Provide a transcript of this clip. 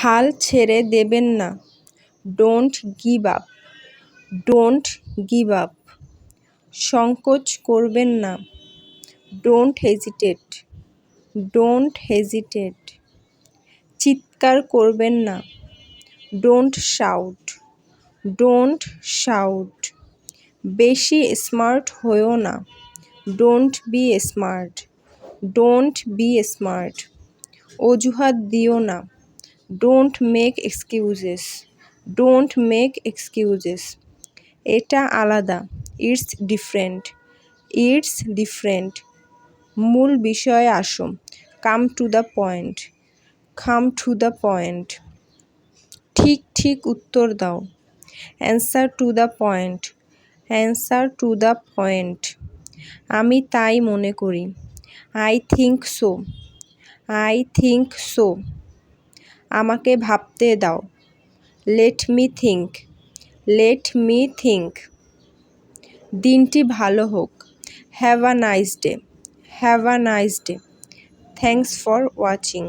হাল ছেড়ে দেবেন না। Don't give up don't give up সংকোচ করবেন না। ডোন্ট হেজিটেট ডোন্ট হেজিটেট চিৎকার করবেন না। ডোন্ট শাউট ডোন্ট শাউট বেশি স্মার্ট হয়েও না। Don't be smart don't be smart অজুহাত দিও না। Don't make excuses don't make excuses এটা আলাদা। ইটস ডিফারেন্ট ইটস ডিফারেন্ট মূল বিষয়ে আসো come to the point come to the point ঠিক ঠিক উত্তর দাও। Answer to the point answer to the point আমি তাই মনে করি। I think so I think so আমাকে ভাবতে দাও। Let me think let me think দিনটি ভালো হোক। Have a nice day have a nice day thanks for watching